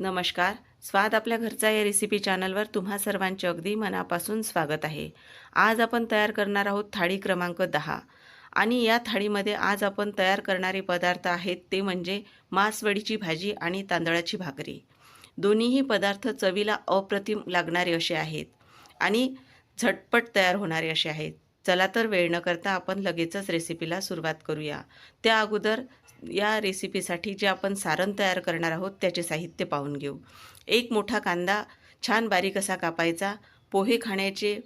नमस्कार. स्वाद आपल्या घरचा या रेसिपी चॅनलवर तुम्हा सर्वांचे अगदी मनापासून स्वागत आहे. आज आपण तयार करणार आहोत थाळी क्रमांक दहा. आणि या थाळीमध्ये आज आपण तयार करणारे पदार्थ आहेत ते म्हणजे मासवडीची भाजी आणि तांदळाची भाकरी. दोन्हीही पदार्थ चवीला अप्रतिम लागणारे असे आहेत आणि झटपट तयार होणारे असे आहेत. चला तर वेळ न करता आपण लगेचच रेसिपीला सुरुवात करूया. त्या अगोदर या रेसिपीसाठी जे आपण सारण तयार करणार आहोत त्याचे साहित्य पाहून घेऊ. एक मोठा कांदा छान बारीक असा कापायचा. पोहे खाण्याचे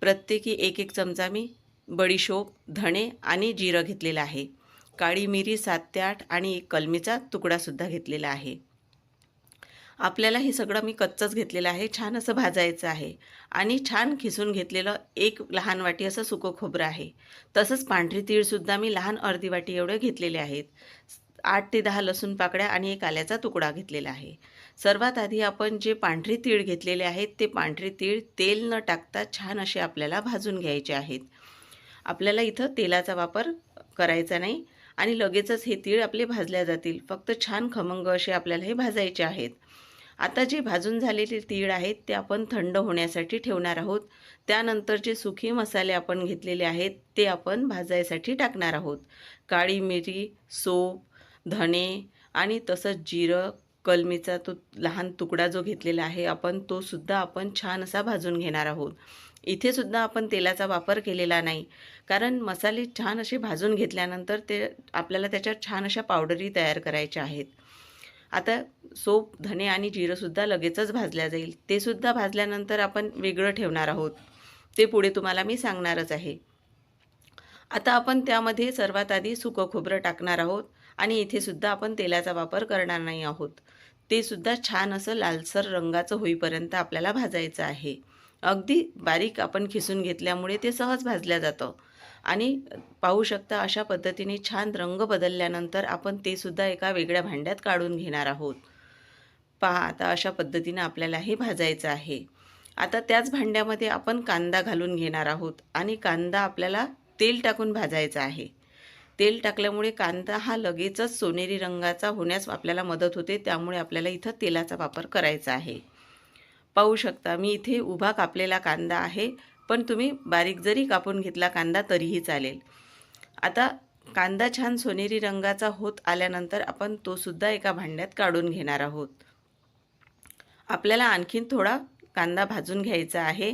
प्रत्येकी एक एक चमचा मी बडीशोप धणे आणि जिरं घेतलेलं आहे. काळी मिरी सात ते आठ आणि एक कलमीचा तुकडासुद्धा घेतलेला आहे. आपल्याला हे सगळं मी कच्चंच घेतलेलं आहे. छान असं भाजायचं आहे. आणि छान खिसून घेतलेलं एक लहान वाटी असं सुकं खोबरं आहे. तसंच पांढरी तीळसुद्धा मी लहान अर्धी वाटी एवढे घेतलेले आहेत. आठ ते दहा लसूण पाकळ्या आणि एक आल्याचा तुकडा घेतलेला आहे. सर्वात आधी आपण जे पांढरी तीळ घेतलेले आहेत ते पांढरी तीळ तेल न टाकता छान असे आपल्याला भाजून घ्यायचे आहेत. आपल्याला इथं तेलाचा वापर करायचा नाही आणि लगेचच हे तीळ आपले भाजल्या जातील. फक्त छान खमंग असे आपल्याला हे भाजायचे आहेत. आता जे भाजून झालेले तीळ आहेत ते आपण थंड होण्यासाठी ठेवणार आहोत. त्यानंतर जे सुखी मसाले आपण घेतलेले आहेत ते आपण भाजायसाठी टाकणार आहोत. काळी मिरी सोप धणे आणि तसंच जिरं कलमीचा तो लहान तुकडा जो घेतलेला आहे आपण तो सुद्धा आपण छान असा भाजून घेणार आहोत. इथे सुद्धा आपण तेलाचा वापर केलेला नाही कारण मसाले छान असे भाजून घेतल्यानंतर ते आपल्याला त्याच्यात छान अशा पावडरी तयार करायच्या आहेत. आता सोप धने आणि जिरंसुद्धा लगेचच भाजल्या जाईल. ते सुद्धा भाजल्यानंतर आपण वेगळं ठेवणार आहोत. ते पुढे तुम्हाला मी सांगणारच आहे. आता आपण त्यामध्ये सर्वात आधी सुकं खोबरं टाकणार आहोत आणि इथे सुद्धा आपण तेलाचा वापर करणार नाही आहोत. ते सुद्धा छान असं लालसर रंगाचं होईपर्यंत आपल्याला भाजायचं आहे. अगदी बारीक आपण खिसून घेतल्यामुळे ते सहज भाजल्या जातं. आणि पाहू शकता अशा पद्धतीने छान रंग बदलल्यानंतर आपण ते सुद्धा एका वेगळ्या भांड्यात काढून घेणार आहोत. पहा आता अशा पद्धतीनं आपल्याला हे भाजायचं आहे. आता त्याच भांड्यामध्ये आपण कांदा घालून घेणार आहोत आणि कांदा आपल्याला तेल टाकून भाजायचा आहे. तेल टाकल्यामुळे कांदा हा लगेचच सोनेरी रंगाचा होण्यास आपल्याला मदत होते त्यामुळे आपल्याला इथं तेलाचा वापर करायचा आहे. पाहू शकता मी इथे उभा कापलेला कांदा आहे. पण तुम्ही बारीक जरी कापून घेतला कांदा तरीही चालेल. आता कांदा छान सोनेरी रंगाचा होत आल्यानंतर आपण तो सुद्धा एका भांड्यात काढून घेणार आहोत. आपल्याला आणखीन थोडा कांदा भाजून घ्यायचा आहे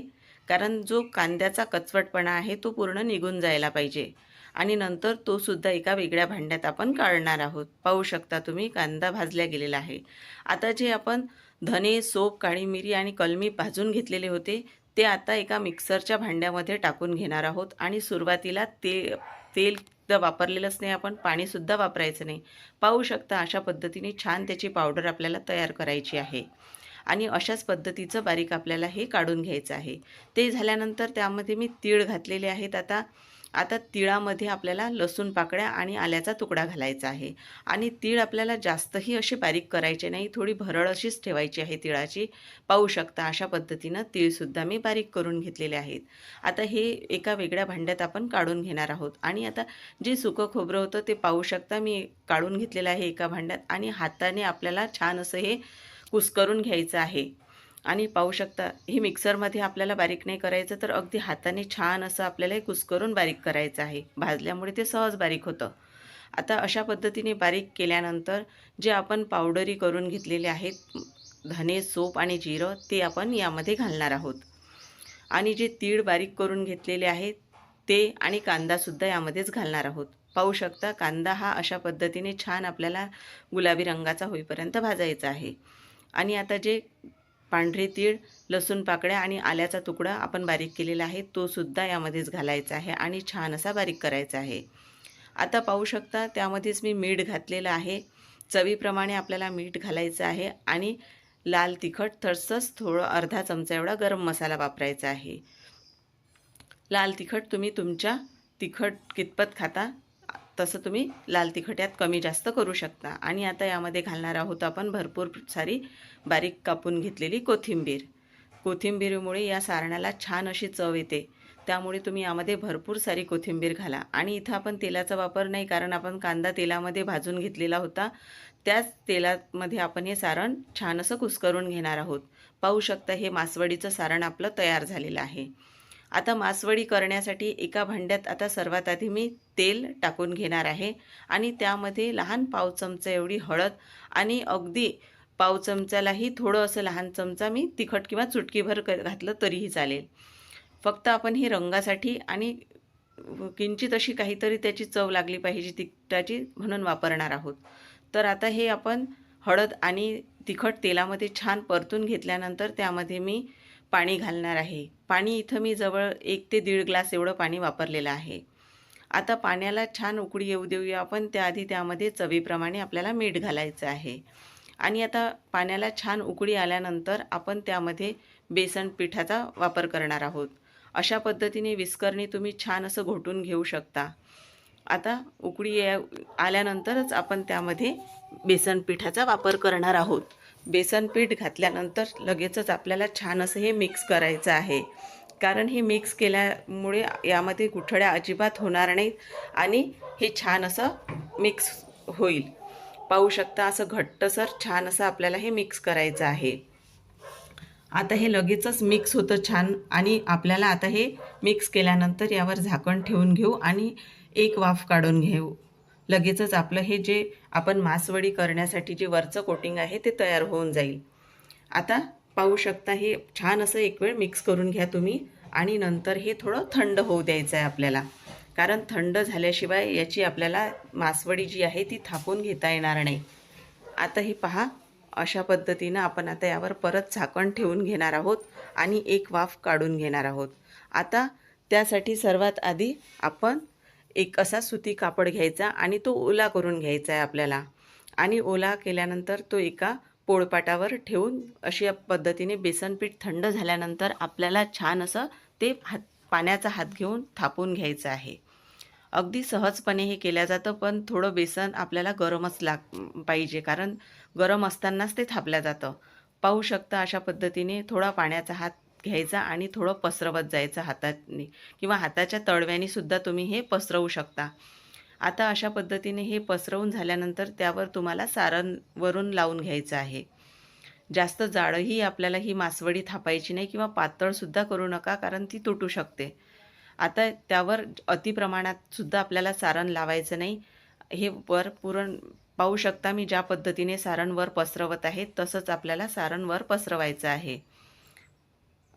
कारण जो कांद्याचा कचवटपणा आहे तो पूर्ण निघून जायला पाहिजे आणि नंतर तो सुद्धा एका वेगळ्या भांड्यात आपण काढणार आहोत. पाहू शकता तुम्ही कांदा भाजल्या गेलेला आहे. आता जे आपण धने सोप काळी मिरी आणि कलमी भाजून घेतलेले होते ते आता एका मिक्सरच्या भांड्यामध्ये टाकून घेणार आहोत आणि सुरुवातीला ते तेल तर वापरलेलंच नाही आपण पाणीसुद्धा वापरायचं नाही. पाहू शकता अशा पद्धतीने छान त्याची पावडर आपल्याला तयार करायची आहे. आणि अशाच पद्धतीचं बारीक आपल्याला हे काढून घ्यायचं आहे. ते झाल्यानंतर त्यामध्ये मी तीळ घातलेले आहेत. आता आता तिळामध्ये आपल्याला लसूण पाकळ्या आणि आल्याचा तुकडा घालायचा आहे. आणि तीळ आपल्याला जास्तही अशी बारीक करायचे नाही थोडी भरड अशीच ठेवायची आहे तिळाची. पाहू शकता अशा पद्धतीनं तीळसुद्धा मी बारीक करून घेतलेले आहेत. आता हे एका वेगळ्या भांड्यात आपण काढून घेणार आहोत. आणि आता जे सुकं खोबरं होतं ते पाहू शकता मी काढून घेतलेलं आहे एका भांड्यात. आणि हाताने आपल्याला छान असं हे कुस्करून घ्यायचं आहे. आणि पाहू शकता हे मिक्सरमध्ये आपल्याला बारीक नाही करायचं तर अगदी हाताने छान असं आपल्याला हे कुस्करून बारीक करायचं आहे. भाजल्यामुळे ते सहज बारीक होतं. आता अशा पद्धतीने बारीक केल्यानंतर जे आपण पावडरी करून घेतलेले आहेत धने सोप आणि जिरं ते आपण यामध्ये घालणार आहोत. आणि जे तीळ बारीक करून घेतलेले आहेत ते आणि कांदासुद्धा यामध्येच घालणार आहोत. पाहू शकता कांदा हा अशा पद्धतीने छान आपल्याला गुलाबी रंगाचा होईपर्यंत भाजायचा आहे. आणि आता जे पांढरे तीळ लसूण पाकळ्या आणि आल्याचा तुकडा आपण बारीक केलेला आहे. तो सुद्धा यामध्येच घालायचा आहे आणि छान असा बारीक करायचा आहे. आता पाहू शकता त्यामध्येच मी मीठ घातलेलं आहे. चवीप्रमाणे आपल्याला मीठ घालायचं आहे आणि लाल तिखट थरसच थोडं अर्धा चमचा एवढा गरम मसाला वापरायचा आहे. लाल तिखट तुम्ही तुमच्या तिखट कितपत खाता तसं तुम्ही लाल तिखट यात कमी जास्त करू शकता. आणि आता यामध्ये घालणार आहोत आपण भरपूर सारी बारीक कापून घेतलेली कोथिंबीर. कोथिंबीरीमुळे या सारणाला छान अशी चव येते. त्यामुळे तुम्ही यामध्ये भरपूर सारी कोथिंबीर घाला. आणि इथं आपण तेलाचा वापर नाही कारण आपण कांदा तेलामध्ये भाजून घेतलेला होता. त्याच तेलामध्ये आपण हे सारण छान असं कुस्करून घेणार आहोत. पाहू शकता हे मासवडीचं सारण आपलं तयार झालेलं आहे. आता मासवडी करण्यासाठी एका भांड्यात आता सर्वात आधी मी तेल टाकून घेणार आहे. आणि त्यामध्ये लहान पाव चमचा एवढी हळद आणि अगदी पाव चमचालाही थोडं असं लहान चमचा मी तिखट किंवा चुटकीभर क घातलं तरीही चालेल. फक्त आपण हे रंगासाठी आणि किंचित अशी काहीतरी त्याची चव लागली पाहिजे तिखटाची म्हणून वापरणार आहोत. तर आता हे आपण हळद आणि तिखट तेलामध्ये छान परतून घेतल्यानंतर त्यामध्ये मी पाणी घालणार आहे. पाणी इथं मी जवळ एक ते दीड ग्लास एवढं पाणी वापरलेलं आहे. आता पाण्याला छान उकळी येऊ देऊया आपण. त्याआधी त्यामध्ये चवीप्रमाणे आपल्याला मीठ घालायचं आहे. आणि आता पाण्याला छान उकळी आल्यानंतर आपण त्यामध्ये बेसन पिठाचा वापर करणार आहोत. अशा पद्धतीने विस्करणी तुम्ही छान असं घोटून घेऊ शकता. आता उकळी आल्यानंतरच आपण त्यामध्ये बेसन पिठाचा वापर करणार आहोत. बेसन पीठ घातल्यानंतर लगेचच आपल्याला छान असं हे मिक्स करायचं आहे. कारण हे मिक्स केल्यामुळे यामध्ये गुठळ्या अजिबात होणार नाहीत आणि हे छान असं मिक्स होईल. पाहू शकता असं घट्टसर छान असं आपल्याला हे मिक्स करायचं आहे. आता हे लगेचच मिक्स होतं छान आणि आपल्याला आता हे मिक्स केल्यानंतर यावर झाकण ठेवून घेऊ आणि एक वाफ काढून घेऊ. लगेचच आपलं हे जे आपण मासवडी करण्यासाठी जे वरचं कोटिंग आहे ते तयार होऊन जाईल. आता पाहू शकता हे छान असं एक वेळ मिक्स करून घ्या तुम्ही आणि नंतर हे थोडं थंड होऊ द्यायचं आहे आपल्याला. कारण थंड झाल्याशिवाय याची आपल्याला मासवडी जी आहे ती थापून घेता येणार नाही. आता हे पहा अशा पद्धतीनं आपण आता यावर परत झाकण ठेवून घेणार आहोत आणि एक वाफ काढून घेणार आहोत. आता त्यासाठी सर्वात आधी आपण एक असा सुती कापड घ्यायचा आणि तो ओला करून घ्यायचा आहे आपल्याला. आणि ओला केल्यानंतर तो एका पोळपाटावर ठेवून अशा पद्धतीने बेसनपीठ थंड झाल्यानंतर आपल्याला छान असं ते हात पाण्याचा हात घेऊन थापून घ्यायचं आहे. अगदी सहजपणे हे केल्या जातं पण थोडं बेसन आपल्याला गरमच लाग पाहिजे कारण गरम असतानाच ते थापल्या जातं. पाहू शकता अशा पद्धतीने थोडा पाण्याचा हात घ्यायचा आणि थोडं पसरवत जायचं हाताने किंवा हाताच्या तळव्याने सुद्धा तुम्ही हे पसरवू शकता. आता अशा पद्धतीने हे पसरवून झाल्यानंतर त्यावर तुम्हाला सारण वरून लावून घ्यायचं आहे. जास्त जाळंही आपल्याला ही मासवडी थापायची नाही किंवा पातळसुद्धा करू नका कारण ती तुटू शकते. आता त्यावर अतिप्रमाणात सुद्धा आपल्याला सारण लावायचं नाही. हे वर पुरण पाहू शकता मी ज्या पद्धतीने सारण वर पसरवत आहे तसंच आपल्याला सारण वर पसरवायचं आहे.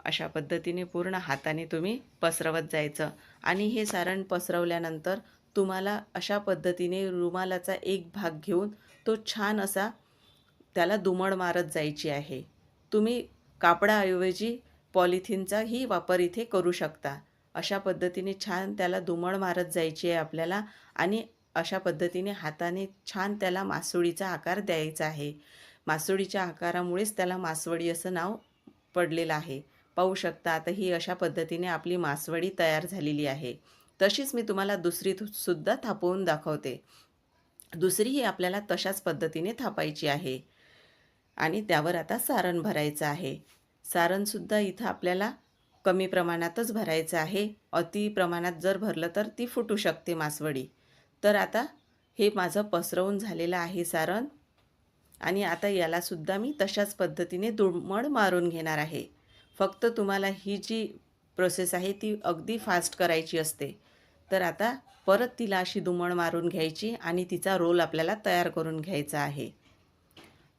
अशा पद्धतीने पूर्ण हाताने तुम्ही पसरवत जायचं. आणि हे सारण पसरवल्यानंतर तुम्हाला अशा पद्धतीने रुमालाचा एक भाग घेऊन तो छान असा त्याला दुमड मारत जायची आहे. तुम्ही कापडाऐवजी पॉलिथिनचाही वापर इथे करू शकता. अशा पद्धतीने छान त्याला दुमड मारत जायची आहे आपल्याला आणि अशा पद्धतीने हाताने छान त्याला मासोळीचा आकार द्यायचा आहे. मासोळीच्या आकारामुळेच त्याला मासवडी असं नाव पडलेलं आहे. पाहू शकता. आता ही अशा पद्धतीने आपली मासवडी तयार झालेली आहे. तशीच मी तुम्हाला दुसरी सुद्धा थापवून दाखवते. दुसरी ही आपल्याला तशाच पद्धतीने थापायची आहे. आणि त्यावर आता सारण भरायचं आहे. सारणसुद्धा इथं आपल्याला कमी प्रमाणातच भरायचं आहे. अति प्रमाणात जर भरलं तर ती फुटू शकते मासवडी. तर आता हे माझं पसरवून झालेलं आहे सारण. आणि आता यालासुद्धा मी तशाच पद्धतीने दुर्मळ मारून घेणार आहे. फक्त तुम्हाला ही जी प्रोसेस आहे ती अगदी फास्ट करायची असते. तर आता परत तिला अशी दुमण मारून घ्यायची आणि तिचा रोल आपल्याला तयार करून घ्यायचा आहे.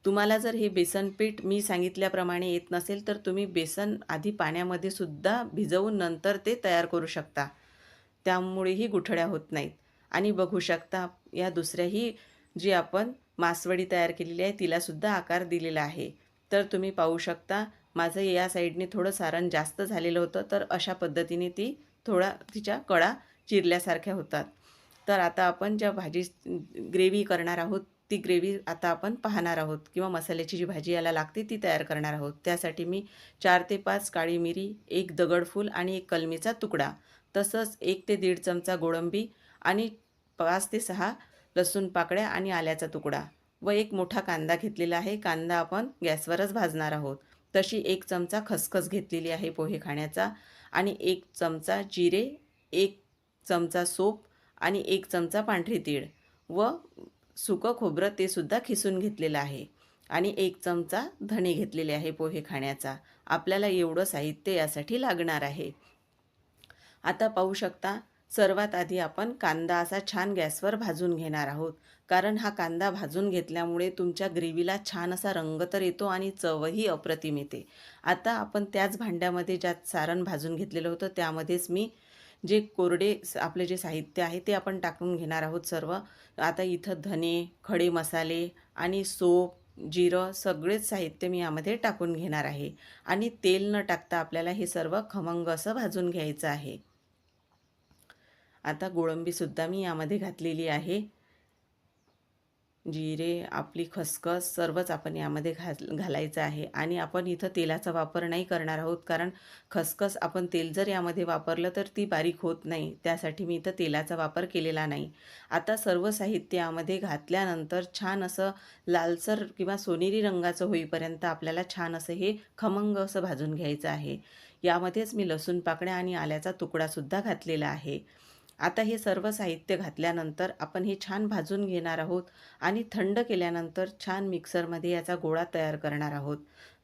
तुम्हाला जर हे बेसन पीठ मी सांगितल्याप्रमाणे येत नसेल तर तुम्ही बेसन आधी पाण्यामध्ये सुद्धा भिजवून नंतर ते तयार करू शकता. त्यामुळेही गुठळ्या होत नाहीत. आणि बघू शकता या दुसऱ्याही जी आपण मासवडी तयार केलेली आहे तिलासुद्धा आकार दिलेला आहे. तर तुम्ही पाहू शकता माझं या साईडने थोडं सारण जास्त झालेलं होतं तर अशा पद्धतीने ती थोडा तिच्या कडा चिरल्यासारख्या होतात. तर आता आपण ज्या भाजी ग्रेव्ही करणार आहोत ती ग्रेव्ही आता आपण पाहणार आहोत किंवा मसाल्याची जी भाजी याला लागते ती तयार करणार आहोत. त्यासाठी मी चार ते पाच काळी मिरी एक दगडफूल आणि एक कलमीचा तुकडा तसंच एक ते दीड चमचा गोळंबी आणि पाच ते सहा लसूण पाकळ्या आणि आल्याचा तुकडा व एक मोठा कांदा घेतलेला आहे. कांदा आपण गॅसवरच भाजणार आहोत. तशी एक चमचा खसखस घेतलेली आहे पोहे खाण्याचा आणि एक चमचा जिरे एक चमचा सोप आणि एक चमचा पांढरी तीळ व सुकं खोबरं ते सुद्धा खिसून घेतलेलं आहे. आणि एक चमचा धणे घेतलेले आहे पोहे खाण्याचा. आपल्याला एवढं साहित्य यासाठी लागणार आहे. आता पाहू शकता सर्वात आधी आपण कांदा असा छान गॅसवर भाजून घेणार आहोत. कारण हा कांदा भाजून घेतल्यामुळे तुमच्या ग्रेव्हीला छान असा रंग तर येतो आणि चवही अप्रतिम येते. आता आपण त्याच भांड्यामध्ये ज्यात सारण भाजून घेतलेलं होतं त्यामध्येच मी जे कोरडे स- आपले जे साहित्य आहे ते आपण टाकून घेणार आहोत सर्व. आता इथं धने खडे मसाले आणि सोप जिरं सगळेच साहित्य मी यामध्ये टाकून घेणार आहे. आणि तेल न टाकता आपल्याला हे सर्व खमंग असं भाजून घ्यायचं आहे. आता गोळंबीसुद्धा मी यामध्ये घातलेली आहे. जिरे आपली खसखस सर्वच आपण यामध्ये घाल घालायचं आहे. आणि आपण इथं तेलाचा वापर नाही करणार आहोत कारण खसखस आपण तेल जर यामध्ये वापरलं तर ती बारीक होत नाही. त्यासाठी मी इथं तेलाचा वापर केलेला नाही. आता सर्व साहित्य यामध्ये घातल्यानंतर छान असं लालसर किंवा सोनेरी रंगाचं होईपर्यंत आपल्याला छान असं हे खमंग असं भाजून घ्यायचं आहे. यामध्येच मी लसूण पाकळ्या आणि आल्याचा तुकडासुद्धा घातलेला आहे. आता हे सर्व साहित्य घातल्यानंतर आपण हे छान भाजून घेणार आहोत आणि थंड केल्यानंतर छान मिक्सरमध्ये याचा गोळा तयार करणार आहोत.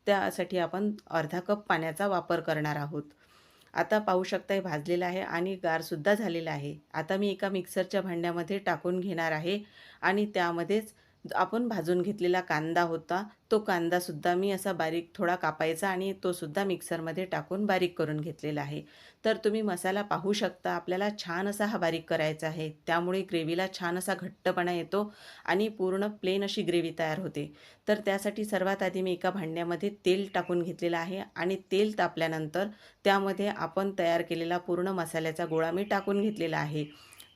त्यासाठी आपण अर्धा कप पाण्याचा वापर करणार आहोत. आता पाहू शकता हे भाजलेलं आहे आणि गारसुद्धा झालेलं आहे. आता मी एका मिक्सरच्या भांड्यामध्ये टाकून घेणार आहे आणि त्यामध्येच आपण भाजून घेतलेला कांदा होता तो कांदासुद्धा मी असा बारीक थोडा कापायचा आणि तो सुद्धा मिक्सरमध्ये टाकून बारीक करून घेतलेला आहे. तर तुम्ही मसाला पाहू शकता आपल्याला छान असा हा बारीक करायचा आहे. त्यामुळे ग्रेव्हीला छान असा घट्टपणा येतो आणि पूर्ण प्लेन अशी ग्रेव्ही तयार होते. तर त्यासाठी सर्वात आधी मी एका भांड्यामध्ये तेल टाकून घेतलेलं आहे आणि तेल तापल्यानंतर त्यामध्ये आपण तयार केलेला पूर्ण मसाल्याचा गोळा मी टाकून घेतलेला आहे.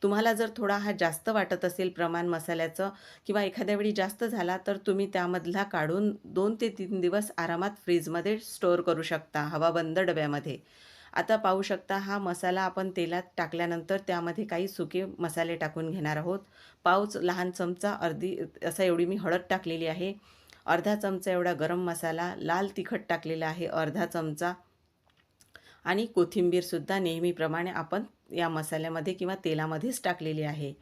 तुम्हाला जर थोडा हा जास्त वाटत असेल प्रमाण मसाल्याचं किंवा एखाद्या वेळी जास्त झाला तर तुम्ही त्यामधला काढून दोन ते तीन दिवस आरामात फ्रीजमध्ये स्टोअर करू शकता हवाबंद डब्यामध्ये. आता पाहू शकता हा मसाला आपण तेलात टाकल्यानंतर त्यामध्ये काही सुके मसाले टाकून घेणार आहोत. पाऊच लहान चमचा अर्धी असा एवढी मी हळद टाकलेली आहे. अर्धा चमचा एवढा गरम मसाला लाल तिखट टाकलेला आहे अर्धा चमचा आणि कोथिंबीरसुद्धा नेहमीप्रमाणे आपण या मसाल्यामध्ये किंवा तेलामध्येच टाकलेली आहे.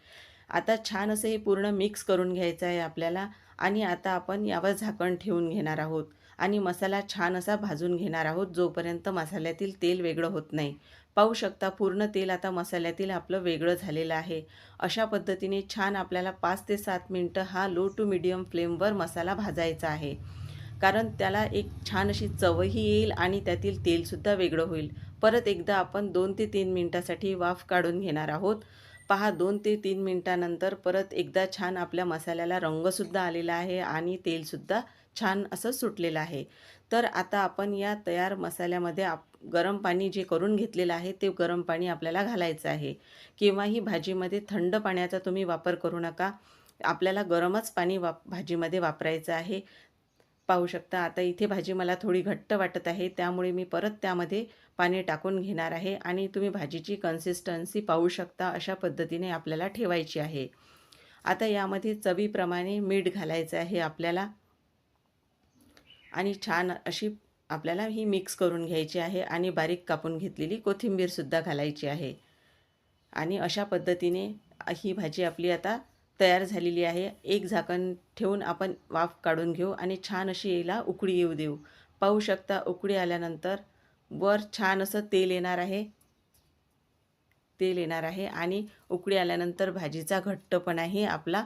आता छान असं हे पूर्ण मिक्स करून घ्यायचं आहे आपल्याला आणि आता आपण यावर झाकण ठेवून घेणार आहोत. आणि मसाला छान असा भाजून घेणार आहोत जोपर्यंत मसाल्यातील तेल वेगळं होत नाही. पाहू शकता पूर्ण तेल आता मसाल्यातील आपलं वेगळं झालेलं आहे. अशा पद्धतीने छान आपल्याला पाच ते सात मिनटं हा लो टू मिडियम फ्लेमवर मसाला भाजायचा आहे. कारण त्याला एक छान अशी चवही येईल आणि त्यातील तेलसुद्धा वेगळं होईल. परत एकदा आपण दोन ते तीन मिनटासाठी वाफ काढून घेणार आहोत. पहा दोन ते तीन मिनटानंतर परत एकदा छान आपल्या मसाल्याला रंगसुद्धा आलेला आहे आणि तेलसुद्धा छान असं सुटलेलं आहे. तर आता आपण या तयार मसाल्यामध्ये आप गरम पाणी जे करून घेतलेलं आहे ते गरम पाणी आपल्याला घालायचं आहे. किंवाही भाजीमध्ये थंड पाण्याचा तुम्ही वापर करू नका. आपल्याला गरमच पाणी वाप भाजीमध्ये वापरायचं आहे. पाहू शकता. आता इथे भाजी मला थोडी घट्ट वाटत आहे. त्यामुळे मी परत त्यामध्ये पाणी टाकून घेणार आहे आणि तुम्ही भाजीची कन्सिस्टन्सी पाहू शकता अशा पद्धतीने आपल्याला ठेवायची आहे. आता यामध्ये चवीप्रमाणे मीठ घालायचं आहे आपल्याला. आणि छान अशी आपल्याला ही मिक्स करून घ्यायची आहे आणि बारीक कापून घेतलेली कोथिंबीरसुद्धा घालायची आहे. आणि अशा पद्धतीने ही भाजी आपली आता तयार झालेली आहे. एक झाकण ठेवून आपण वाफ काढून घेऊ आणि छान अशी याला उकळी येऊ देऊ. पाहू शकता उकळी आल्यानंतर वर छान असं तेल येणार आहे. तेल येणार आहे आणि उकळी आल्यानंतर भाजीचा घट्टपणाही आपला.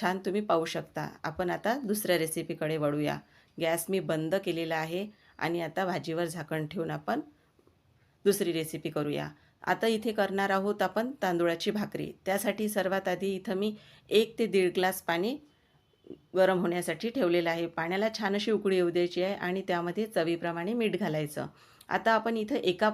छान तुम्ही पाहू शकता. आपण आता दुसऱ्या रेसिपीकडे वळूया. गॅस मी बंद केलेला आहे आणि आता भाजीवर झाकण ठेवून आपण दुसरी रेसिपी करूया. आता इथे करणार आहोत आपण तांदूळाची भाकरी. त्यासाठी सर्वात आधी इथं मी एक ते दीड ग्लास पाणी गरम होण्यासाठी ठेवलेलं आहे. पाण्याला छान अशी उकळी येऊ द्यायची आहे आणि त्यामध्ये चवीप्रमाणे मीठ घालायचं. आता आपण इथं एका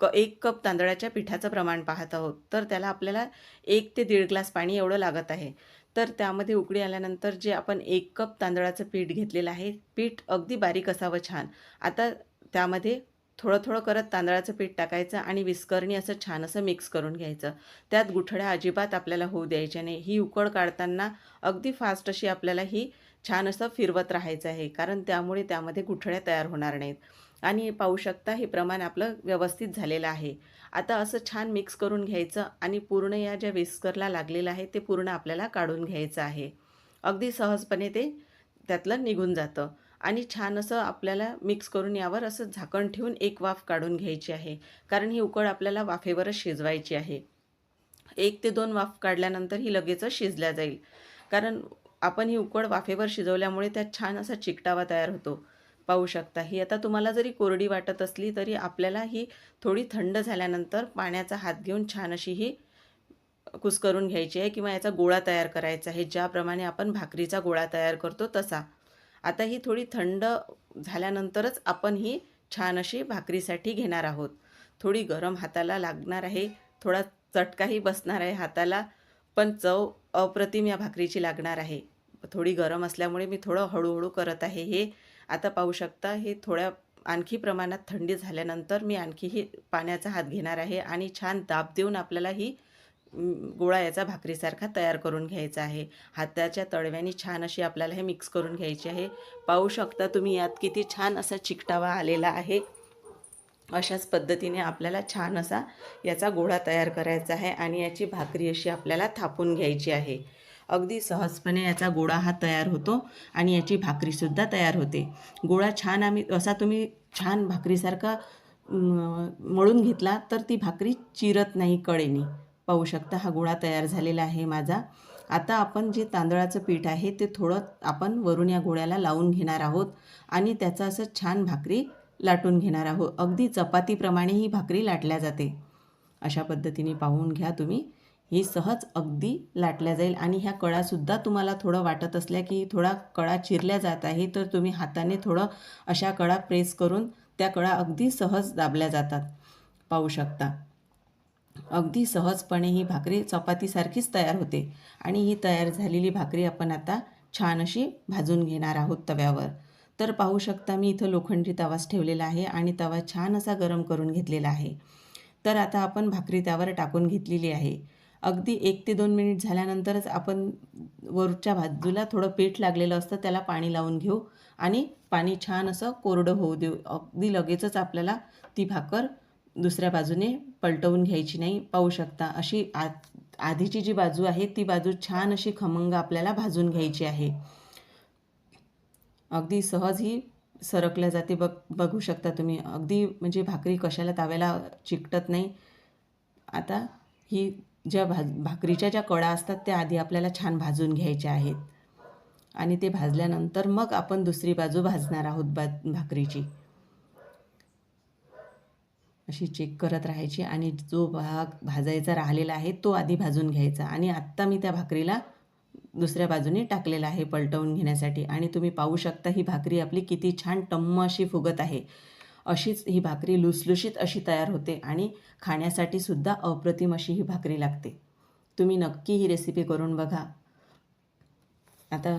क एक कप तांदळाच्या पिठाचं प्रमाण पाहत आहोत. तर त्याला आपल्याला एक ते दीड ग्लास पाणी एवढं लागत आहे. तर त्यामध्ये उकळी आल्यानंतर जे आपण एक कप तांदळाचं पीठ घेतलेलं आहे पीठ अगदी बारीक असावं छान. आता त्यामध्ये थोडं थोडं करत तांदळाचं पीठ टाकायचं आणि विस्करणी असं छान असं मिक्स करून घ्यायचं. त्यात गुठळ्या अजिबात आपल्याला होऊ द्यायच्या नाही. ही उकळ काढताना अगदी फास्ट अशी आपल्याला ही छान असं फिरवत राहायचं आहे. कारण त्यामुळे त्यामध्ये गुठळ्या तयार होणार नाहीत. आणि पाहू शकता हे प्रमाण आपलं व्यवस्थित झालेलं आहे. आता असं छान मिक्स करून घ्यायचं आणि पूर्ण या ज्या विस्करला लागलेलं आहे ते पूर्ण आपल्याला काढून घ्यायचं आहे. अगदी सहजपणे ते त्यातलं निघून जातं. आणि छान असं आपल्याला मिक्स करून यावर असं झाकण ठेवून एक वाफ काढून घ्यायची आहे. कारण ही उकड आपल्याला वाफेवरच शिजवायची आहे. एक ते दोन वाफ काढल्यानंतर ही लगेचच शिजल्या जाईल. कारण आपण ही उकड वाफेवर शिजवल्यामुळे त्यात छान असा चिकटावा तयार होतो. पाहू शकता ही. आता तुम्हाला जरी कोरडी वाटत असली तरी आपल्याला ही थोडी थंड झाल्यानंतर पाण्याचा हात घेऊन छान अशी ही कुस्करून घ्यायची आहे किंवा याचा गोळा तयार करायचा आहे. ज्याप्रमाणे आपण भाकरीचा गोळा तयार करतो तसा. आता ही थोडी थंड झाल्यानंतरच आपण ही छान अशी भाकरीसाठी घेणार आहोत. थोडी गरम हाताला लागणार आहे. थोडा चटकाही बसणार आहे हाताला. पण चव अप्रतिम या भाकरीची लागणार आहे. थोडी गरम असल्यामुळे मी थोडं हळूहळू करत आहे हे. आता पाहू शकता हे थोड्या आणखी प्रमाणात थंडी झाल्यानंतर मी आणखी ही पाण्याचा हात घेणार आहे आणि छान दाब देऊन आपल्याला ही गोळा याचा भाकरीसारखा तयार करून घ्यायचा आहे. हाताच्या तळव्याने छान अशी आपल्याला हे मिक्स करून घ्यायची आहे. पाहू शकता तुम्ही यात किती छान असा चिकटावा आलेला आहे. अशाच पद्धतीने आपल्याला छान असा याचा गोळा तयार करायचा आहे आणि याची भाकरी अशी आपल्याला थापून घ्यायची आहे. अगदी सहजपणे याचा गोळा हा तयार होतो आणि याची भाकरीसुद्धा तयार होते. गोळा छान आम्ही असा तुम्ही छान भाकरीसारखा मळून घेतला तर ती भाकरी चिरत नाही कळेनी पाहू शकता. हा गोळा तयार झालेला आहे माझा. आता आपण जे तांदळाचं पीठ आहे ते थोडं आपण वरून या गोळ्याला लावून घेणार आहोत आणि त्याचं असं छान भाकरी लाटून घेणार आहोत. अगदी चपातीप्रमाणे ही भाकरी लाटल्या जाते. अशा पद्धतीने पाहून घ्या तुम्ही. ही सहज अगदी लाटल्या जाईल आणि ह्या कळासुद्धा तुम्हाला थोडं वाटत असल्या की थोडा कळा चिरल्या जात आहे तर तुम्ही हाताने थोडं अशा कळा प्रेस करून त्या कळा अगदी सहज दाबल्या जातात. पाहू शकता. अगदी सहजपणे ही भाकरी चपातीसारखीच तयार होते. आणि ही तयार झालेली भाकरी आपण आता छान अशी भाजून घेणार आहोत तव्यावर. तर पाहू शकता मी इथं लोखंडी तवाच ठेवलेला आहे आणि तवा छान असा गरम करून घेतलेला आहे. तर आता आपण भाकरी त्यावर टाकून घेतलेली आहे. अगदी एक ते दोन मिनिट झाल्यानंतरच आपण वरच्या बाजूला थोडं पीठ लागलेलं असतं त्याला पाणी लावून घेऊ आणि पाणी छान असं कोरडं होऊ देऊ. अगदी लगेचच आपल्याला ती भाकर दुसऱ्या बाजूने पलटवून घ्यायची नाही पाहू शकता. अशी आ आधीची जी बाजू आहे ती बाजू छान अशी खमंग आपल्याला भाजून घ्यायची आहे. अगदी सहज ही सरकल्या जाते बघ बघू शकता तुम्ही. अगदी म्हणजे भाकरी कशाला ताव्याला चिकटत नाही. आता ही ज्या भाज भाकरीच्या ज्या कडा असतात त्या आधी आपल्याला छान भाजून घ्यायच्या आहेत. आणि ते भाजल्यानंतर मग आपण दुसरी बाजू भाजणार आहोत बा भाकरीची. अशी चेक करत राहायची आणि जो भाग भाजायचा राहिलेला आहे तो आधी भाजून घ्यायचा आणि आत्ता मी त्या भाकरीला दुसऱ्या बाजूने टाकलेला आहे पलटवून घेण्यासाठी. आणि तुम्ही पाहू शकता ही भाकरी आपली किती छान टम्म अशी फुगत आहे. अशीच ही भाकरी लुसलुशीत अशी तयार होते आणि खाण्यासाठी सुद्धा अप्रतिम अशी ही भाकरी लागते. तुम्ही नक्की ही रेसिपी करून बघा. आता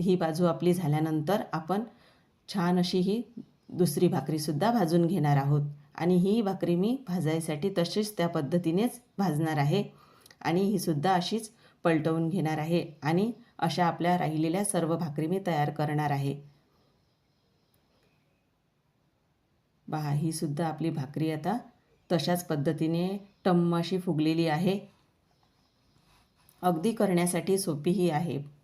ही बाजू आपली झाल्यानंतर आपण छान अशी ही दुसरी भाकरीसुद्धा भाजून घेणार आहोत. आणि ही भाकरी मी भाजायसाठी तशीच त्या पद्धतीनेच भाजणार आहे. आणि ही सुद्धा अशीच पलटवून घेणार आहे आणि अशा आपल्या राहिलेल्या सर्व भाकरी मी तयार करणार आहे. पहा ही सुद्धा आपली भाकरी आता तशाच पद्धतीने टम्म अशी फुगलेली आहे. अगदी करण्यासाठी सोपीही आहे.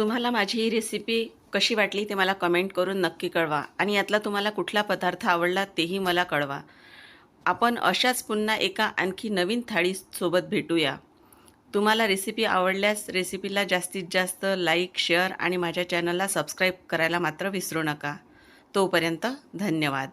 तुम्हाला माझी ही रेसिपी कशी वाटली ते मला कमेंट करून नक्की कळवा. आणि यातला तुम्हाला कुठला पदार्थ आवडला तेही मला कळवा. आपण अशाच पुन्हा एका आणखी नवीन थाळीसोबत भेटूया. तुम्हाला रेसिपी आवडल्यास रेसिपीला जास्तीत जास्त लाईक शेअर आणि माझ्या चॅनलला सबस्क्राईब करायला मात्र विसरू नका. तोपर्यंत धन्यवाद.